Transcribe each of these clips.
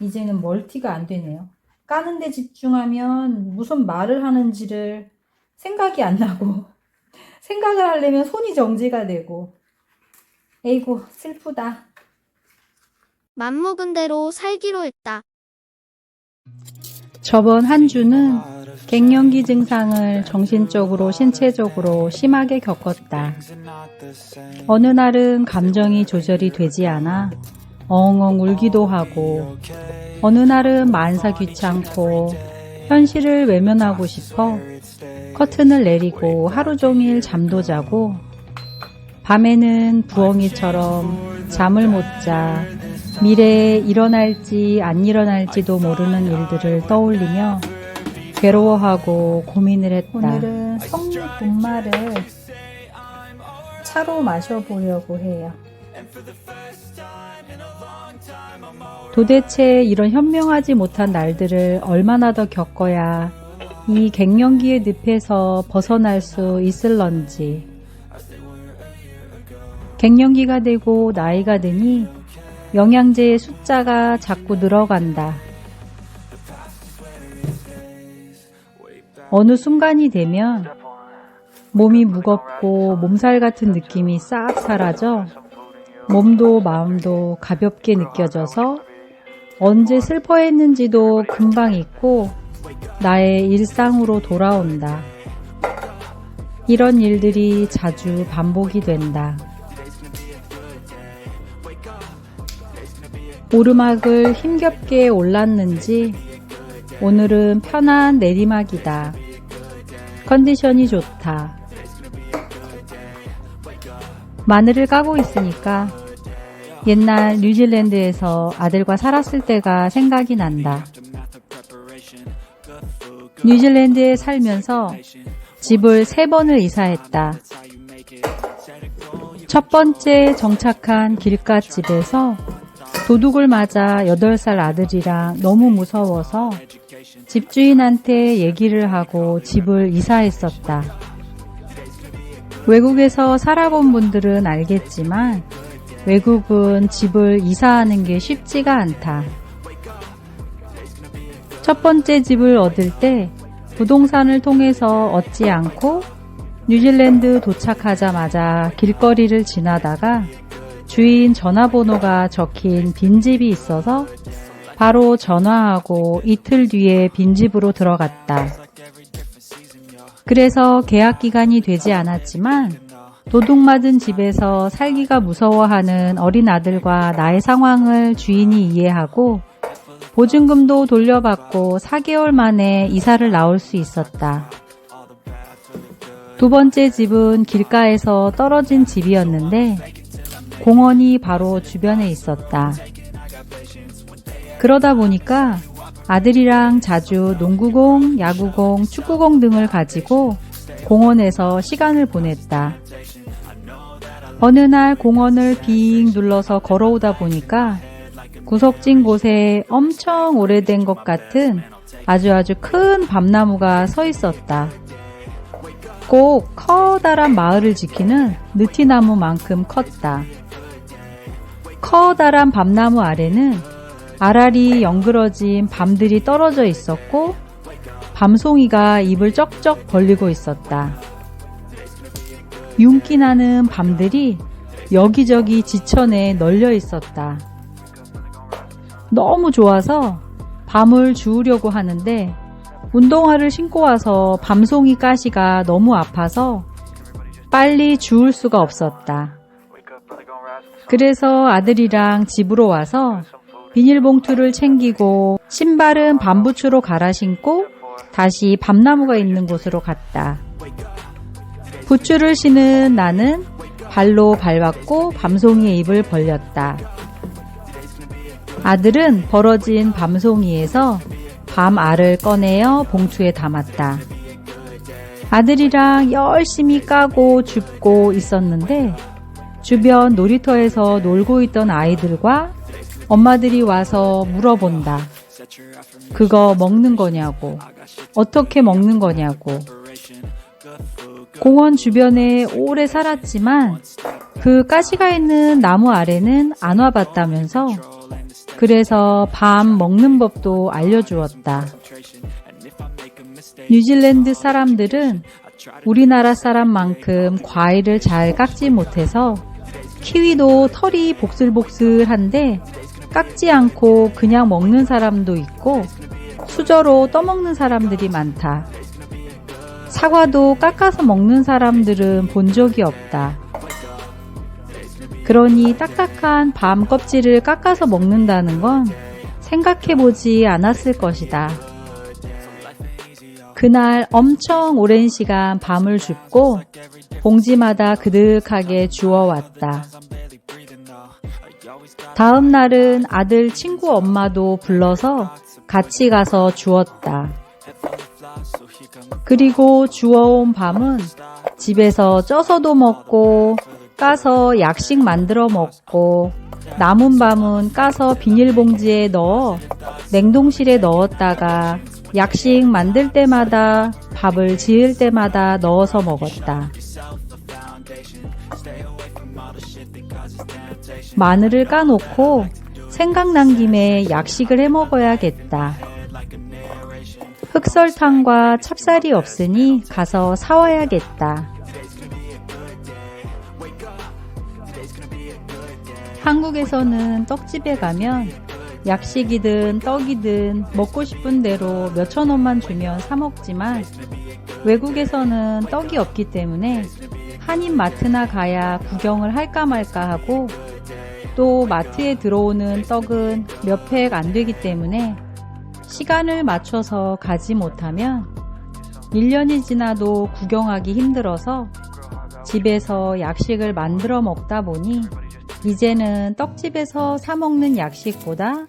이제는 멀티가 안 되네요. 까는데 집중하면 무슨 말을 하는지를 생각이 안 나고 생각을 하려면 손이 정지가 되고 에이고 슬프다. 맘먹은 대로 살기로 했다. 저번 한 주는 갱년기 증상을 정신적으로 신체적으로 심하게 겪었다. 어느 날은 감정이 조절이 되지 않아 엉엉 울기도 하고 어느 날은 만사 귀찮고 현실을 외면하고 싶어 커튼을 내리고 하루 종일 잠도 자고 밤에는 부엉이처럼 잠을 못 자 미래에 일어날지 안 일어날지도 모르는 일들을 떠올리며 괴로워하고 고민을 했다. 오늘은 석류 분말을 차로 마셔보려고 해요. 도대체 이런 현명하지 못한 날들을 얼마나 더 겪어야 이 갱년기의 늪에서 벗어날 수 있을런지. 갱년기가 되고 나이가 드니 영양제의 숫자가 자꾸 늘어간다. 어느 순간이 되면 몸이 무겁고 몸살 같은 느낌이 싹 사라져 몸도 마음도 가볍게 느껴져서 언제 슬퍼했는지도 금방 잊고 나의 일상으로 돌아온다. 이런 일들이 자주 반복이 된다. 오르막을 힘겹게 올랐는지 오늘은 편한 내리막이다. 컨디션이 좋다. 마늘을 까고 있으니까 옛날 뉴질랜드에서 아들과 살았을 때가 생각이 난다. 뉴질랜드에 살면서 집을 세 번을 이사했다. 첫 번째 정착한 길가집에서 도둑을 맞아 8살 아들이랑 너무 무서워서 집주인한테 얘기를 하고 집을 이사했었다. 외국에서 살아본 분들은 알겠지만 외국은 집을 이사하는 게 쉽지가 않다. 첫 번째 집을 얻을 때 부동산을 통해서 얻지 않고 뉴질랜드 도착하자마자 길거리를 지나다가 주인 전화번호가 적힌 빈집이 있어서 바로 전화하고 이틀 뒤에 빈집으로 들어갔다. 그래서 계약 기간이 되지 않았지만 도둑맞은 집에서 살기가 무서워하는 어린 아들과 나의 상황을 주인이 이해하고 보증금도 돌려받고 4개월 만에 이사를 나올 수 있었다. 두 번째 집은 길가에서 떨어진 집이었는데 공원이 바로 주변에 있었다. 그러다 보니까 아들이랑 자주 농구공, 야구공, 축구공 등을 가지고 공원에서 시간을 보냈다. 어느 날 공원을 빙 눌러서 걸어오다 보니까 구석진 곳에 엄청 오래된 것 같은 아주 아주 큰 밤나무가 서 있었다. 꼭 커다란 마을을 지키는 느티나무만큼 컸다. 커다란 밤나무 아래는 알알이 연그러진 밤들이 떨어져 있었고 밤송이가 입을 쩍쩍 벌리고 있었다. 윤기 나는 밤들이 여기저기 지천에 널려 있었다. 너무 좋아서 밤을 주우려고 하는데 운동화를 신고 와서 밤송이 가시가 너무 아파서 빨리 주울 수가 없었다. 그래서 아들이랑 집으로 와서 비닐봉투를 챙기고 신발은 밤부추로 갈아 신고 다시 밤나무가 있는 곳으로 갔다. 부추를 신은 나는 발로 밟았고 밤송이의 입을 벌렸다. 아들은 벌어진 밤송이에서 밤알을 꺼내어 봉투에 담았다. 아들이랑 열심히 까고 줍고 있었는데 주변 놀이터에서 놀고 있던 아이들과 엄마들이 와서 물어본다. 그거 먹는 거냐고. 어떻게 먹는 거냐고. 공원 주변에 오래 살았지만 그 가시가 있는 나무 아래는 안 와봤다면서 그래서 밤 먹는 법도 알려주었다. 뉴질랜드 사람들은 우리나라 사람만큼 과일을 잘 깎지 못해서 키위도 털이 복슬복슬한데 깎지 않고 그냥 먹는 사람도 있고 수저로 떠먹는 사람들이 많다. 사과도 깎아서 먹는 사람들은 본 적이 없다. 그러니 딱딱한 밤 껍질을 깎아서 먹는다는 건 생각해보지 않았을 것이다. 그날 엄청 오랜 시간 밤을 줍고 봉지마다 그득하게 주워왔다. 다음 날은 아들 친구 엄마도 불러서 같이 가서 주웠다. 그리고 주워온 밤은 집에서 쪄서도 먹고 까서 약식 만들어 먹고 남은 밤은 까서 비닐봉지에 넣어 냉동실에 넣었다가 약식 만들 때마다 밥을 지을 때마다 넣어서 먹었다. 마늘을 까놓고 생각난 김에 약식을 해 먹어야겠다. 흑설탕과 찹쌀이 없으니 가서 사와야겠다. 한국에서는 떡집에 가면 약식이든 떡이든 먹고 싶은 대로 몇천 원만 주면 사 먹지만 외국에서는 떡이 없기 때문에 한인 마트나 가야 구경을 할까 말까 하고 또 마트에 들어오는 떡은 몇 팩 안 되기 때문에 시간을 맞춰서 가지 못하면 1년이 지나도 구경하기 힘들어서 집에서 약식을 만들어 먹다 보니 이제는 떡집에서 사 먹는 약식보다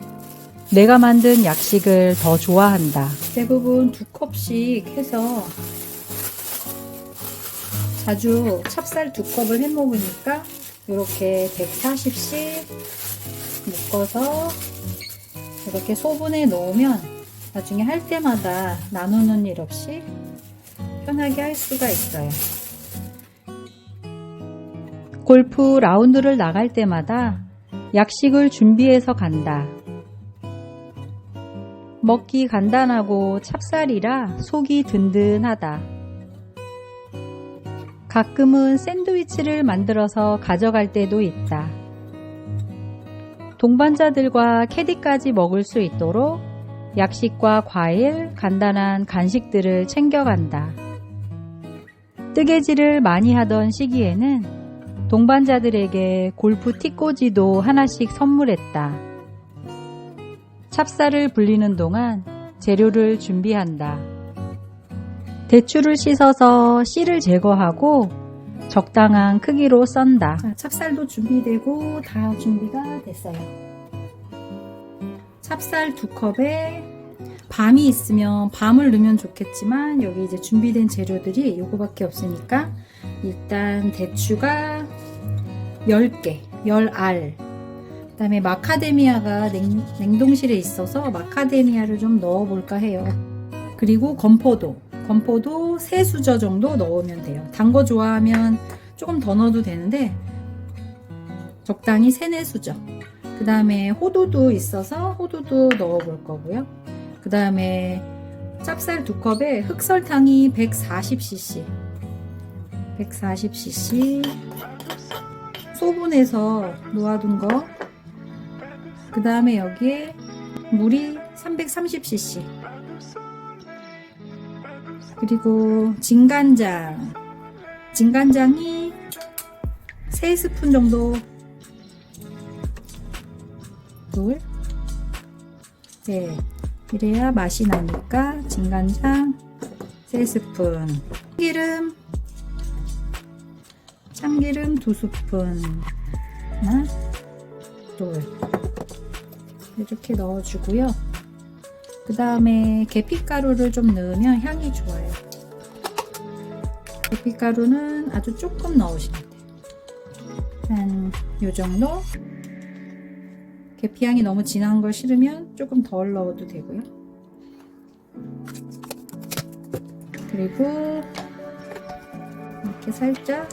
내가 만든 약식을 더 좋아한다. 대부분 두 컵씩 해서 자주 찹쌀 두 컵을 해 먹으니까 이렇게 140씩 묶어서 이렇게 소분해 놓으면 나중에 할 때마다 나누는 일 없이 편하게 할 수가 있어요. 골프 라운드를 나갈 때마다 약식을 준비해서 간다. 먹기 간단하고 찹쌀이라 속이 든든하다. 가끔은 샌드위치를 만들어서 가져갈 때도 있다. 동반자들과 캐디까지 먹을 수 있도록 약식과 과일, 간단한 간식들을 챙겨간다. 뜨개질을 많이 하던 시기에는 동반자들에게 골프 티꽂이도 하나씩 선물했다. 찹쌀을 불리는 동안 재료를 준비한다. 대추를 씻어서 씨를 제거하고 적당한 크기로 썬다. 찹쌀도 준비되고 다 준비가 됐어요. 찹쌀 두 컵에 밤이 있으면 밤을 넣으면 좋겠지만 여기 이제 준비된 재료들이 요거밖에 없으니까 일단 대추가 10개, 10알 그 다음에 마카데미아가 냉, 냉동실에 있어서 마카데미아를 좀 넣어볼까 해요 그리고 건포도 건포도 3수저 정도 넣으면 돼요. 단 거 좋아하면 조금 더 넣어도 되는데 적당히 3, 4수저. 그 다음에 호두도 있어서 호두도 넣어볼 거고요. 그 다음에 찹쌀 두 컵에 흑설탕이 140cc 140cc 소분해서 놓아둔 거. 그 다음에 여기에 물이 330cc. 그리고 진간장. 진간장이 3스푼 정도. 둘. 네. 이래야 맛이 나니까 진간장 3스푼. 기름 참기름 두 스푼 하나 둘 이렇게 넣어주고요 그 다음에 계피가루를 좀 넣으면 향이 좋아요. 계피가루는 아주 조금 넣으시면 돼요. 한 요 정도? 계피향이 너무 진한 걸 싫으면 조금 덜 넣어도 되고요. 그리고 이렇게 살짝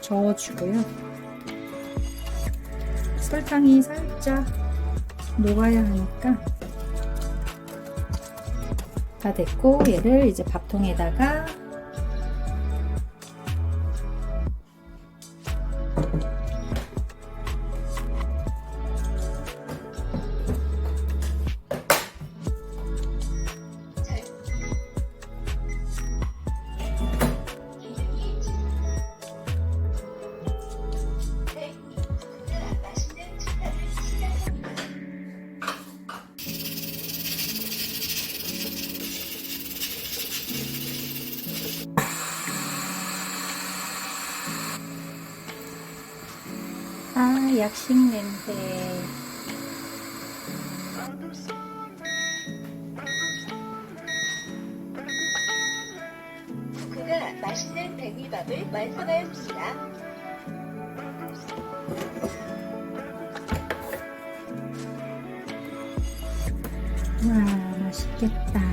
저어주고요. 설탕이 살짝 녹아야 하니까. 다 됐고 얘를 이제 밥통에다가 아 약식 냄새 그가 맛있는 백미밥을 완성하였습니다. 와 맛있겠다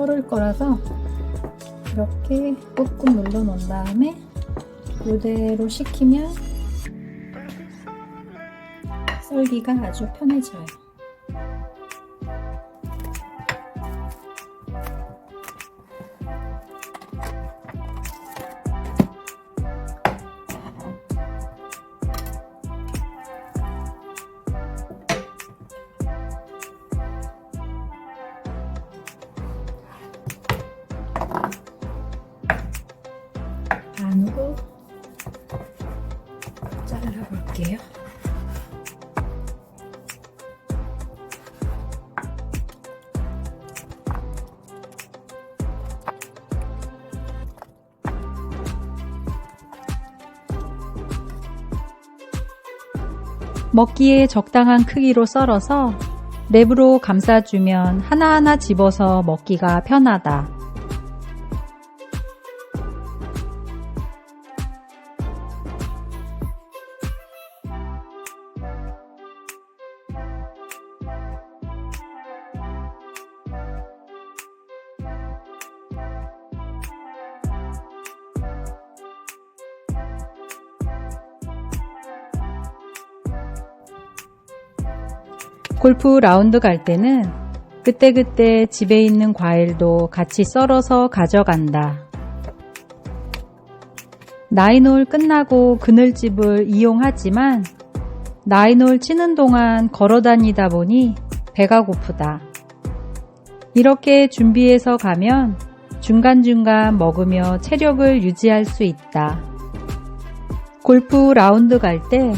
썰을 거라서 이렇게 꾹꾹 눌러 놓은 다음에 이대로 식히면 썰기가 아주 편해져요. 먹기에 적당한 크기로 썰어서 랩으로 감싸주면 하나하나 집어서 먹기가 편하다. 골프 라운드 갈 때는 그때그때 집에 있는 과일도 같이 썰어서 가져간다. 나인홀 끝나고 그늘집을 이용하지만 나인홀 치는 동안 걸어 다니다 보니 배가 고프다. 이렇게 준비해서 가면 중간중간 먹으며 체력을 유지할 수 있다. 골프 라운드 갈 때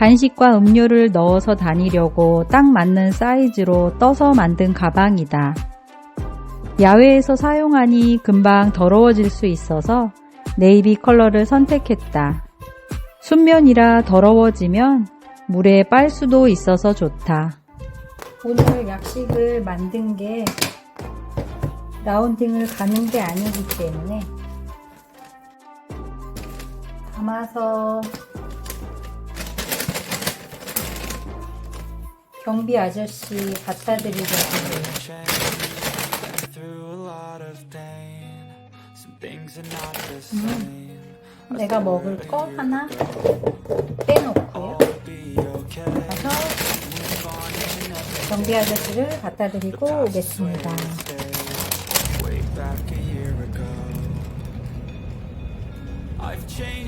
간식과 음료를 넣어서 다니려고 딱 맞는 사이즈로 떠서 만든 가방이다. 야외에서 사용하니 금방 더러워질 수 있어서 네이비 컬러를 선택했다. 순면이라 더러워지면 물에 빨 수도 있어서 좋다. 오늘 약식을 만든 게 라운딩을 가는 게 아니기 때문에 담아서 경비 아저씨 갖다 드리려고 through a lot of pain. Some things are not the same. 내가 먹을 거 하나 빼놓고요. 가서 경비 아저씨를 갖다 드리고 오겠습니다.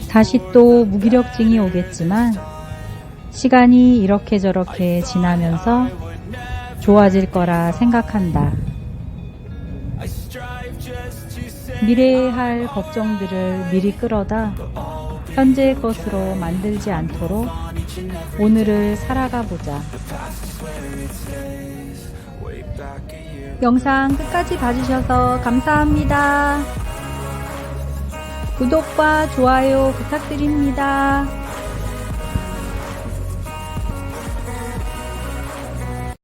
다시 또 무기력증이 오겠지만 시간이 이렇게 저렇게 지나면서 좋아질 거라 생각한다. 미래에 할 걱정들을 미리 끌어다 현재의 것으로 만들지 않도록 오늘을 살아가 보자. 영상 끝까지 봐주셔서 감사합니다. 구독과 좋아요 부탁드립니다.